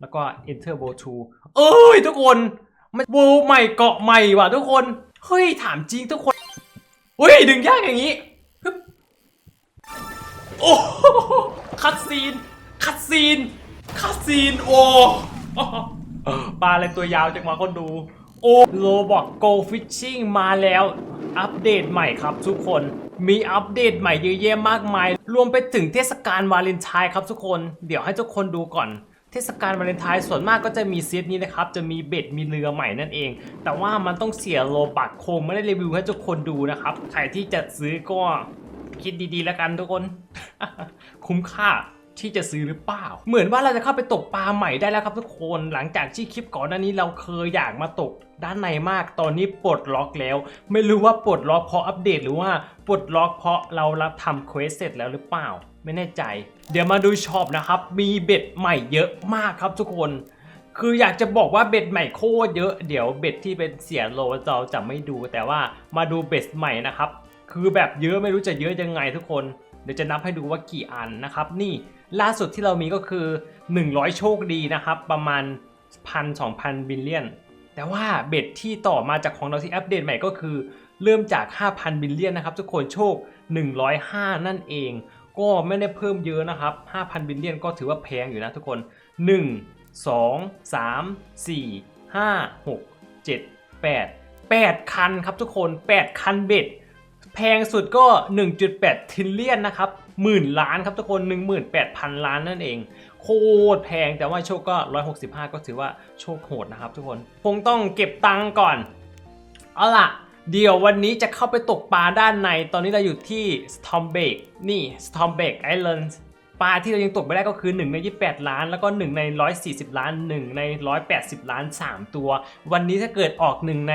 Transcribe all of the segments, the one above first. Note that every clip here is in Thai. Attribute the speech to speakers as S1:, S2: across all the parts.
S1: แล้วก็ enter world 2 เอ้ยทุกคนมัน world ใหม่เกาะใหม่ว่ะทุกคน เฮ้ย ถามจริงทุกคนเฮ้ย ดึงยากอย่างนี้โอ้คัดซีน คัดซีน คัดซีน โอ้ปลาอะไรตัวยาวจังมาคนดู โอ้โลบอก go fishing มาแล้ว อัปเดตใหม่ครับทุกคน มีอัปเดตใหม่เยอะแยะมากมาย รวมไปถึงเทศกาลวาเลนไทน์ครับทุกคน เดี๋ยวให้ทุกคนดูก่อน เทศกาลวาเลนไทน์ส่วนมากก็จะมีเซตนี้นะครับ จะมีเบ็ดมีเรือใหม่นั่นเอง แต่ว่ามันต้องเสียโลบักคงไม่ได้รีวิวให้ทุกคนดูนะครับ ใครที่จะซื้อก็คิดดีๆแล้วกันทุกคน คุ้มค่าที่จะซื้อหรือเปล่า เหมือนว่าเราจะเข้าไปตกปลาใหม่ได้แล้วครับทุกคนหลังจากที่คลิปก่อนหน้านี้เราเคยอยากมาตกด้านในมากตอนนี้ปลดล็อกแล้ว ไม่รู้ว่าปลดล็อกเพราะอัปเดตหรือว่าปลดล็อกเพราะเรารับทำเควสเสร็จแล้วหรือเปล่า ไม่แน่ใจ เดี๋ยวมาดูช็อปนะครับ มีเบ็ดใหม่เยอะมากครับทุกคน คืออยากจะบอกว่าเบ็ดใหม่โคตรเยอะ เดี๋ยวเบ็ดที่เป็นเสียโลเราจะไม่ดู แต่ว่ามาดูเบ็ดใหม่นะครับ คือแบบเยอะไม่รู้จะเยอะยังไงทุกคน เดี๋ยวจะนับให้ดูว่ากี่อันนะครับ นี่ล่าสุดที่เรามีก็คือ 100 โชคดีนะครับ ประมาณพันสองพันบิลเลียน แต่ว่าเบ็ดที่ต่อมาจากของเราที่อัปเดตใหม่ก็คือ เริ่มจาก 5,000 บิลเลียนนะครับทุกคนโชค 105 นั่นเอง ก็ไม่ได้เพิ่มเยอะนะครับ 5,000 บิลเลียนก็ถือว่าแพงอยู่นะทุกคน 1 2 3 4 5 6 7 8 8 คันครับทุกคน 8 คันเบ็ด แพงสุดก็ 1.8ทิลเลียนนะครับหมื่นล้านครับทุกคน 18,000 ล้านนั่นเอง โคตรแพงแต่ว่าโชคก็ 165 ก็ถือว่าโชคโหดนะครับทุกคน คงต้องเก็บตังก่อน เอาล่ะ เดี๋ยววันนี้จะเข้าไปตกปลาด้านใน ตอนนี้เราอยู่ที่ Stormbake นี่ Stormbake Island ปลาที่เรายังตกไม่ได้ก็คือ 1 ใน 28 ล้าน แล้วก็ 1 ใน 140 ล้าน 1 ใน 180 ล้าน 3 ตัว วันนี้ถ้าเกิดออก 1 ใน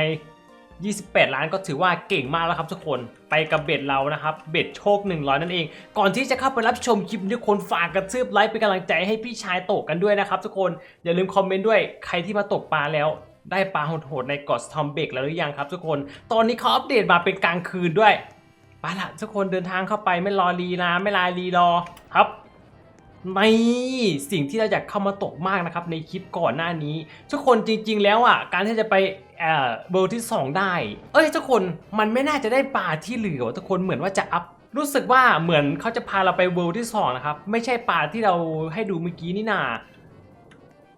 S1: 28 ล้านก็ถือว่าเก่งมากแล้วครับทุกคน ไปกับเบ็ดเรานะครับ เบ็ดโชค 100 นั่นเอง ก่อนที่จะเข้าไปรับชมคลิปนี้ทุกคนฝากกระทืบไลค์เป็นกำลังใจให้พี่ชายตกกันด้วยนะครับทุกคน อย่าลืมคอมเมนต์ด้วย ใครที่มาตกปลาแล้ว ได้ปลาโหดๆในเกาะสทอมเบกแล้วหรือยังครับทุกคน ตอนนี้เขาอัปเดตมาเป็นกลางคืนด้วยไปละทุกคนเดินทางเข้าไปไม่รอรีนะไม่ลายรีรอครับไม่สิ่งที่เราอยากเข้ามาตกมากนะครับในคลิปก่อนหน้านี้ ทุกคนจริง ๆ แล้วอะการที่จะไปเอ่อเบอร์ที่ 2 ได้ เอ้ยทุกคนมันไม่น่าจะได้ปลาที่เหลือทุกคนเหมือนว่าจะอัพรู้สึกว่าเหมือนเขาจะพาเราไปเวิลด์ที่2นะครับไม่ใช่ปลาที่เราให้ดูเมื่อกี้นี่นา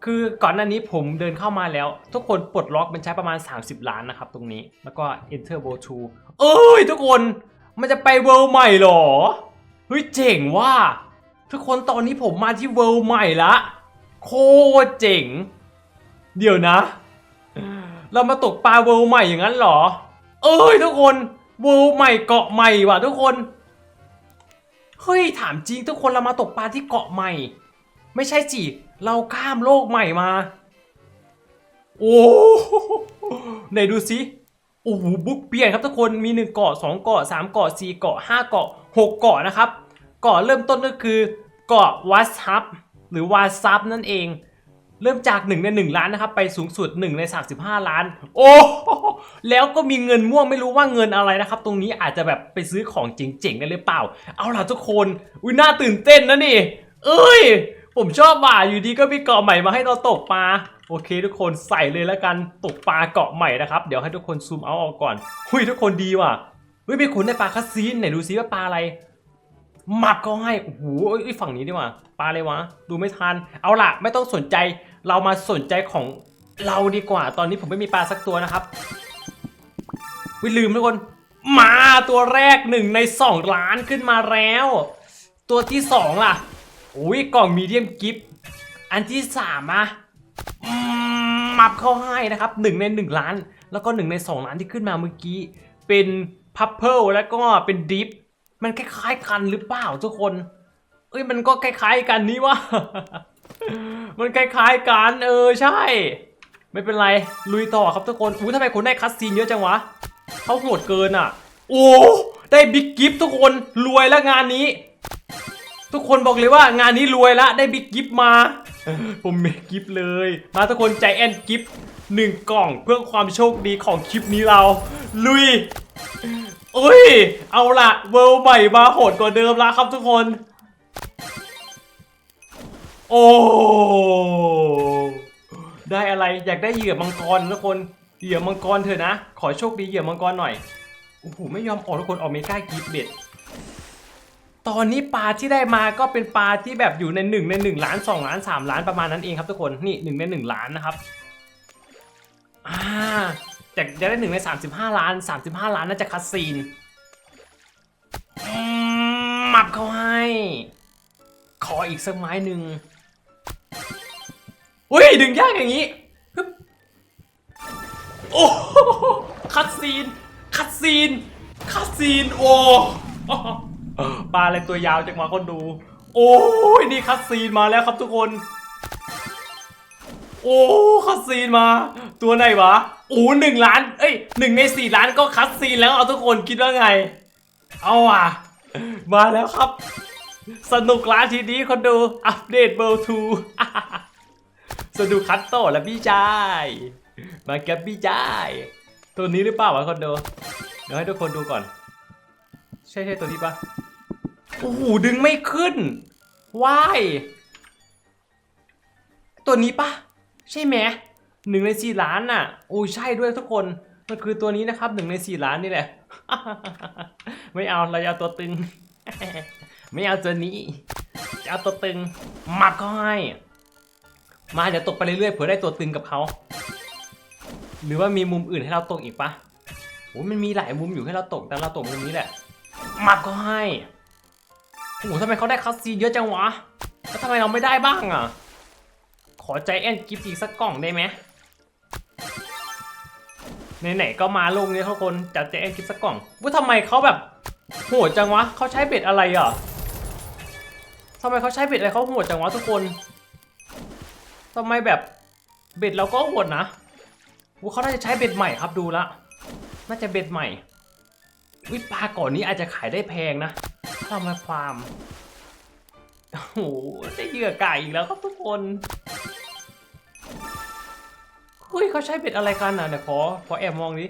S1: คือก่อนหน้านี้ผมเดินเข้ามาแล้ว ทุกคนปลดล็อกมันใช้ประมาณ 30 ล้านนะครับตรงนี้แล้วก็ enter world 2เอ้ยทุกคนมันจะไปเวิลด์ใหม่หรอเฮ้ยเจ๋งว่ะทุกคนตอนนี้ผมมาที่เวิลด์ใหม่ละโคตรเจ๋ง เดี๋ยวนะ เรามาตกปลาเวิลด์ใหม่อย่างนั้นหรอ เอ้ยทุกคนเวิลด์ใหม่เกาะใหม่ว่ะทุกคนเฮ้ยถามจริงทุกคนเรามาตกปลาที่เกาะใหม่ ไม่ใช่สิ เราข้ามโลกใหม่มา โอ้ไหนดูสิโอ้โหบุ๊กเปลี่ยนครับทุกคนมีหนึ่งเกาะสองเกาะสามเกาะสี่เกาะห้าเกาะหกเกาะนะครับ เกาะเริ่มต้นก็คือ เกาะวัสซับหรือวาซับนั่นเอง เริ่มจาก 1 ใน 1 ล้านนะครับ ไปสูงสุด 1 ใน 35 ล้าน โอ้แล้วก็มีเงินม่วงไม่รู้ว่าเงินอะไรนะครับ ตรงนี้อาจจะแบบไปซื้อของเจ๋งๆได้หรือเปล่า เอาล่ะทุกคนอุ้ยน่าตื่นเต้นนะนี่ เอ้ย ผมชอบว่ะอยู่ดีก็มีเกาะใหม่มาให้เราตกปลาโอเค ทุกคนใส่เลยแล้วกันตกปลาเกาะใหม่นะครับเดี๋ยวให้ทุกคนซูมเอาออกก่อนหุยทุกคนดีว่ะเฮ้ยมีคนได้ปลาคัสซีนไหนดูซิว่าปลาอะไรหมับเขาให้โอ้โหเอ้ยฝั่งนี้ดีกว่าปลาอะไรวะ ดูไม่ทัน เอาล่ะ ไม่ต้องสนใจ เรามาสนใจของเราดีกว่า ตอนนี้ผมไม่มีปลาสักตัวนะครับ วิลืมทุกคน มาตัวแรกหนึ่งในสองล้านขึ้นมาแล้ว ตัวที่สองล่ะ อุ้ยกล่องมีเดียมกิฟต์อันที่สามอะมับเข้าให้นะครับหนึ่งในหนึ่งล้าน แล้วก็หนึ่งในสองล้านที่ขึ้นมาเมื่อกี้ เป็นพัพเพิลแล้วก็เป็นดิฟมันคล้ายๆกันหรือเปล่าทุกคน เอ้ยมันก็คล้ายๆกันนี่วะมันคล้ายๆกันเออใช่ ไม่เป็นไรลุยต่อครับทุกคนอู้ทำไมคนได้คัสซีนเยอะจังวะเขาโหดเกินอะ โอ้ได้บิ๊กกิฟต์ทุกคนรวยแล้วงานนี้ ทุกคนบอกเลยว่างานนี้รวยละได้บิ๊กกิฟต์มา ผมเมกกิฟต์เลย มาทุกคนใจแอนกิฟต์หนึ่งกล่องเพื่อความโชคดีของคลิปนี้เรา ลุยเอ้ย เอาละเวิลด์ใหม่มาโหดกว่าเดิมแล้วครับทุกคน โอ้ได้อะไรอยากได้เหยื่อมังกรทุกคนเหยื่อมังกรเถอะนะ ขอโชคดีเหยื่อมังกรหน่อยโอ้โหไม่ยอมออกทุกคนออกเมก้ากิฟเบ็ด ตอนนี้ปลาที่ได้มาก็เป็นปลาที่แบบอยู่ในหนึ่งในหนึ่งล้านสองล้านสามล้านประมาณนั้นเองครับทุกคนนี่หนึ่งในหนึ่งล้านนะครับอ่าจากจะได้หนึ่งในสามสิบห้าล้านสามสิบห้าล้านน่าจะคัดซีนมหมับเขาให้ ขออีกสักไม้หนึ่งอุ้ยดึงยากอย่างนี้ฮึบโอ้คัดซีน คัดซีน คัดซีน โอ้ ปลาอะไรตัวยาวจากมาคนดู โอ้ยนี่คัดซีนมาแล้วครับทุกคน โอ้คัดซีนมา ตัวไหนวะโอ้หนึ่งล้าน เอ้ยหนึ่งในสี่ล้านก็คัดซีนแล้วเอาทุกคนคิดว่าไง เอาอะ มาแล้วครับ สนุกล้านทีนี้คนดู อัปเดตเบลทูสนุกคัตโตและพี่ชาย มาแกับพี่ชาย ตัวนี้หรือเปล่าวะคนดู เดี๋ยวให้ทุกคนดูก่อน ใช่ใช่ตัวนี้ปะ โอ้โหดึงไม่ขึ้นว้ายตัวนี้ปะใช่ไหมหนึ่งในสี่ล้านน่ะโอ้ใช่ด้วยทุกคนมันคือตัวนี้นะครับหนึ่งในสี่ล้านนี่แหละ ไม่เอาเราจะเอาตัวตึง ไม่เอาตัวนี้จะเอาตัวตึงหมับเขาให้มาเดี๋ยวตกไปเรื่อยๆเผื่อได้ตัวตึงกับเขาหรือว่ามีมุมอื่นให้เราตกอีกปะโอ้มันมีหลายมุมอยู่ให้เราตกแต่เราตกมุมนี้แหละหมับเขาให้ โอ้โหทำไมเขาได้คัสซีนเยอะจังวะ แล้วทำไมเราไม่ได้บ้างอะ ขอใจแอนกิฟต์อีกสักกล่องได้ไหมไหนๆก็มาลงเนี่ยทุกคนจัดใจแอนกิฟต์สักกล่องว่าทำไมเขาแบบโหดจังวะเขาใช้เบ็ดอะไรอะทำไมเขาใช้เบ็ดอะไรเขาโหดจังวะทุกคนทำไมแบบเบ็ดเราก็โหดนะว่าเขาน่าจะใช้เบ็ดใหม่ครับดูละ น่าจะเบ็ดใหม่วิปลาก่อนนี้อาจจะขายได้แพงนะ เรามาฟาร์มโอ้โหได้เหยื่อไก่อีกแล้วครับทุกคนเฮ้ยเขาใช้เบ็ดอะไรกันอะเดี๋ยวขอขอแอบมองดิ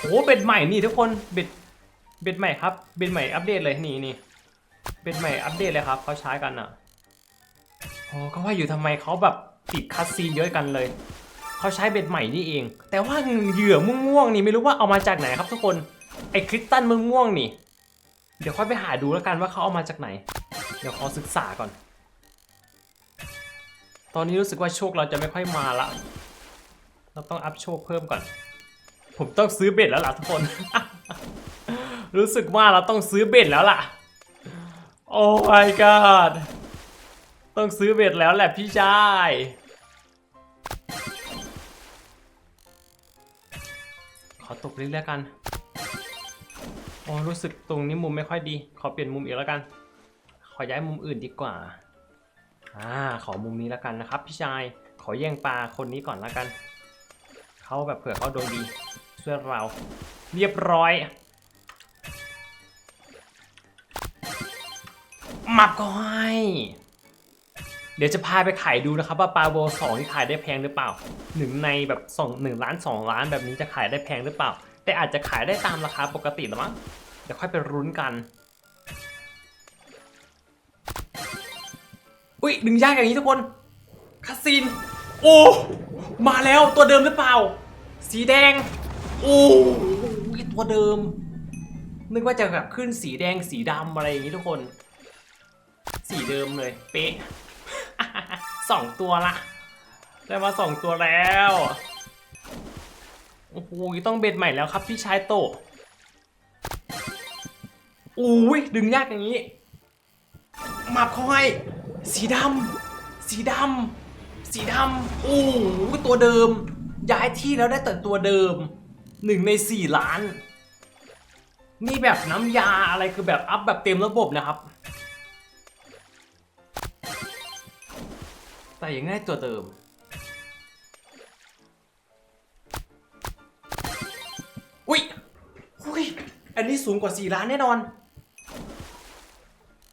S1: โอ้เบ็ดใหม่นี่ทุกคนเบ็ดเบ็ดใหม่ครับเบ็ดใหม่อัปเดตเลยนี่นี่เป็นใหม่อัปเดตเลยครับเขาใช้กันอะโอ้ก็ว่าอยู่ทำไมเขาแบบติดคัสซีนเยอะกันเลยเขาใช้เบ็ดใหม่นี่เอง แต่ว่าเหยื่อม่วงๆนี่ไม่รู้ว่าเอามาจากไหนครับทุกคนไอ้คริสตัลม่วงๆนี่ เดี๋ยวค่อยไปหาดูแล้วกันว่าเขาเอามาจากไหน เดี๋ยวขอศึกษาก่อน ตอนนี้รู้สึกว่าโชคเราจะไม่ค่อยมาละ เราต้องอัพโชคเพิ่มก่อน ผมต้องซื้อเบ็ดแล้วล่ะทุกคน รู้สึกว่าเราต้องซื้อเบ็ดแล้วล่ะ โอ้ my god ต้องซื้อเบ็ดแล้วแหละพี่ชายขอตกลิ้นแล้วกัน โอ้รู้สึกตรงนี้มุมไม่ค่อยดี ขอเปลี่ยนมุมอีกแล้วกัน ขอย้ายมุมอื่นดีกว่า อ่า ขอมุมนี้แล้วกันนะครับ พี่ชาย ขอแย่งปลาคนนี้ก่อนแล้วกัน เขาแบบเผื่อเขาโดนดีช่วยเรา เรียบร้อยมับก็ให้เดี๋ยวจะพาไปขายดูนะครับว่าปลาโบสองที่ขายได้แพงหรือเปล่าหนึ่งในแบบสองหนึ่งล้านสองล้านแบบนี้จะขายได้แพงหรือเปล่า แต่อาจจะขายได้ตามราคาปกติหรือมั้งเดี๋ยวค่อยไปรุ้นกัน อุ้ยดึงยากอย่างนี้ทุกคนคาสินโอ้ มาแล้วตัวเดิมหรือเปล่า สีแดง โอ้ยตัวเดิม นึกว่าจะแบบขึ้นสีแดงสีดำอะไรอย่างนี้ทุกคน สีเดิมเลยเป๊ะสองตัวละ ได้มาสองตัวแล้ว โอ้โหต้องเบ็ดใหม่แล้วครับพี่ชายโตอุ้ยดึงยากอย่างนี้หมับเขาให้สีดำสีดำสีดำโอ้โหตัวเดิม ย้ายที่แล้วได้แต่ตัวเดิมหนึ่งในสี่ล้าน นี่แบบน้ำยาอะไรคือแบบอัพแบบเต็มระบบนะครับ แต่ยังได้ตัวเดิม อันนี้สูงกว่า 4 ล้านแน่นอน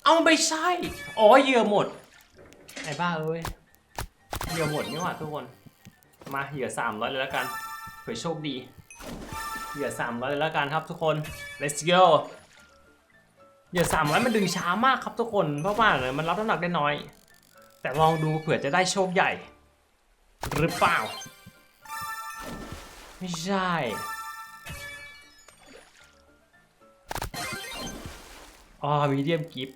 S1: เอาไม่ใช่ อ๋อเหยื่อหมด ไอ้บ้าเอ้ย เหยื่อหมดนี่หว่าทุกคน มาเหยื่อ300เลยแล้วกัน เผื่อโชคดี เหยื่อ300เลยแล้วกันครับทุกคน let's go เหยื่อ300มันดึงช้ามากครับทุกคน เพราะว่ามันรับน้ำหนักได้น้อย แต่ลองดูเผื่อจะได้โชคใหญ่ หรือเปล่า ไม่ใช่ อ๋อมีเดียมกิฟ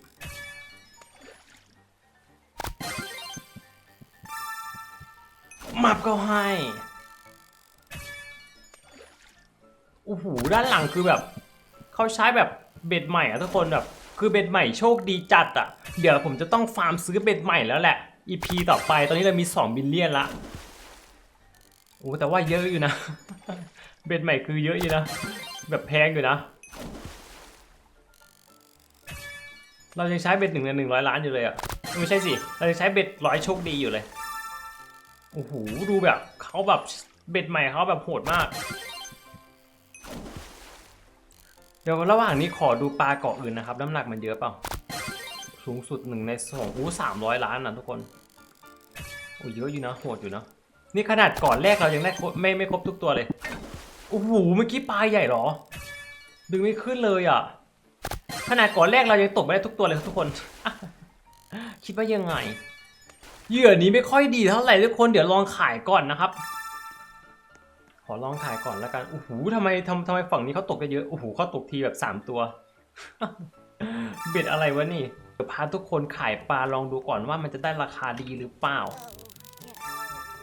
S1: มับก็ให้โอ้โหด้านหลังคือแบบเขาใช้แบบเบ็ดใหม่อะทุกคนแบบ คือเบ็ดใหม่โชคดีจัดอะเดี๋ยวผมจะต้องฟาร์มซื้อเบ็ดใหม่แล้วแหละ EP ต่อไปตอนนี้เรามี 2 บิลเลียนละโอ้แต่ว่าเยอะอยู่นะ เบ็ดใหม่คือเยอะอยู่นะ แบบแพงอยู่นะ เรายังใช้เบ็ดหนึ่งในหนึ่งร้อยล้านอยู่เลยอะไม่ใช่สิ เรายังใช้เบ็ดร้อยโชคดีอยู่เลย โอ้โห ดูแบบเขาแบบเบ็ดใหม่เขาแบบโหดมาก เดี๋ยวระหว่างนี้ขอดูปลาเกาะอื่นนะครับ น้ำหนักมันเยอะเปล่า สูงสุดหนึ่งในสองอู้สามร้อยล้านนะทุกคน โอ้เยอะอยู่นะ โหดอยู่นะ นี่ขนาดก่อนแรกเรายังได้ไม่ไม่ครบทุกตัวเลย โอ้โห เมื่อกี้ปลาใหญ่เหรอ ดึงไม่ขึ้นเลยอะ ขนาดก่อนแรกเรายังตกไม่ได้ทุกตัวเลยทุกคน คิดว่ายังไง เหยื่อนี้ไม่ค่อยดีเท่าไหร่ทุกคนเดี๋ยวลองขายก่อนนะครับ ขอลองขายก่อนแล้วกันโอ้โหทำไมทำทำไมฝั่งนี้เขาตกได้เยอะโอ้โหเขาตกทีแบบสามตัว เบ็ดอะไรวะนี่เดี๋ยวพาทุกคนขายปลาลองดูก่อนว่ามันจะได้ราคาดีหรือเปล่า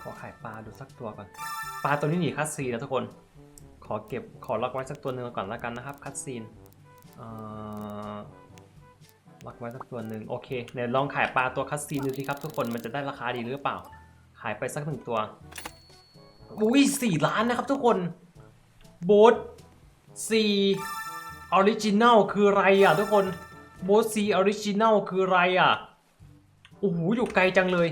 S1: ขอขายปลาดูสักตัวก่อน ปลาตัวนี้หนีคัสซีนนะทุกคน ขอเก็บขอล็อกไว้สักตัวหนึ่งก่อนแล้วกันนะครับคัสซีน ล็อกไว้สักตัวหนึ่งโอเคเดี๋ยวลองขายปลาตัวคัสซีนดูสิครับทุกคนมันจะได้ราคาดีหรือเปล่า ขายไปสักหนึ่งตัวอุ้ยสี่ล้านนะครับทุกคนโบสซีออริจินัลคืออะไรอะทุกคนโบสซีออริจินัลคืออะไรอะโอ้โหอยู่ไกลจังเลย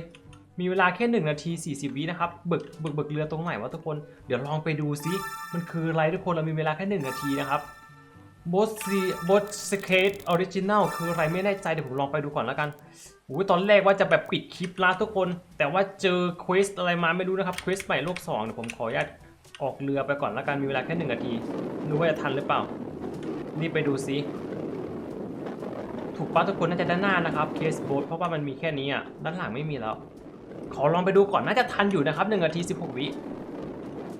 S1: มีเวลาแค่1นาที40วินะครับเบิกเบิกเบิกเรือตรงไหนวะทุกคน เดี๋ยวลองไปดูซิมันคืออะไรทุกคนเรามีเวลาแค่1นาทีนะครับ บอสซีบอสสเคตออริจินัลคืออะไรไม่แน่ใจเดี๋ยวผมลองไปดูก่อนแล้วกันโอ้ยตอนแรกว่าจะแบบปิดคลิปละทุกคน แต่ว่าเจอเควสอะไรมาไม่รู้นะครับเควสใหม่โลก2เดี๋ยวผมขออนุญาตออกเรือไปก่อนแล้วกันมีเวลาแค่1นาทีดูว่าจะทันหรือเปล่านี่ไปดูซิถูกปะทุกคนน่าจะด้านหน้านะครับเคสโบสเพราะว่ามันมีแค่นี้อะด้านหลังไม่มีแล้ว ขอลองไปดูก่อนน่าจะทันอยู่นะครับ1นาที16วิ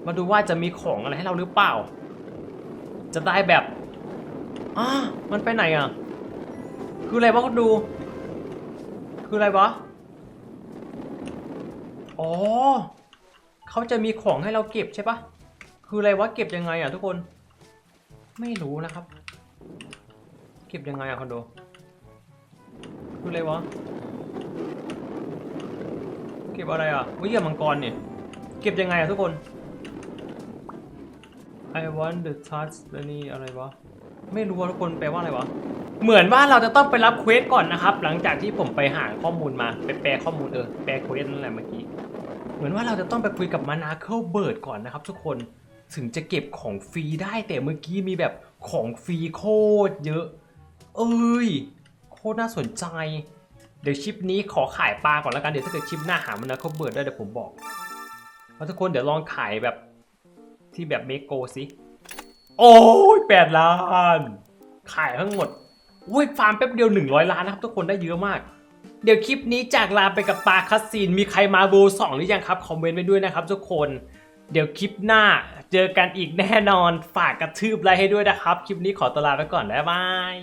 S1: มาดูว่าจะมีของอะไรให้เราหรือเปล่า จะได้แบบ อ่ามันไปไหนอะ คืออะไรวะก็ดู คืออะไรวะ อ๋อ เขาจะมีของให้เราเก็บใช่ปะ คืออะไรวะเก็บยังไงอะทุกคน ไม่รู้นะครับ เก็บยังไงอะคอนโด คืออะไรวะ เก็บอะไรอะวิเหยื่อมังกรเนี่ย เก็บยังไงอะทุกคน I want the touch แล้วนี่อะไรวะ ไม่รู้ว่าทุกคนแปลว่าอะไรวะ เหมือนว่าเราจะต้องไปรับเควสก่อนนะครับ หลังจากที่ผมไปหาข้อมูลมาไปแปลข้อมูลเออแปลเควสนั่นแหละเมื่อกี้ เหมือนว่าเราจะต้องไปคุยกับมานาเคิลเบิร์ดก่อนนะครับทุกคนถึงจะเก็บของฟรีได้แต่เมื่อกี้มีแบบของฟรีโคตรเยอะ เอ้ยโคตรน่าสนใจ เดี๋ยวชิปนี้ขอขายปลาก่อนแล้วกันเดี๋ยวถ้าเกิดชิปหน้าหามันนะเขาเบิร์ดได้เดี๋ยวผมบอกแล้วทุกคนเดี๋ยวลองขายแบบที่แบบเมโกสิ โอ้ยแปดล้าน ขายทั้งหมดอุ้ยฟาร์มแป๊บเดียว 100 ล้านนะครับทุกคนได้เยอะมาก เดี๋ยวคลิปนี้จากลาไปกับปลาคัสซีน มีใครมาโบสองหรือยังครับ คอมเมนต์ไปด้วยนะครับทุกคน เดี๋ยวคลิปหน้าเจอกันอีกแน่นอน ฝากกระทืบไลค์ให้ด้วยนะครับ คลิปนี้ขอตวลาไปก่อน บ๊ายบาย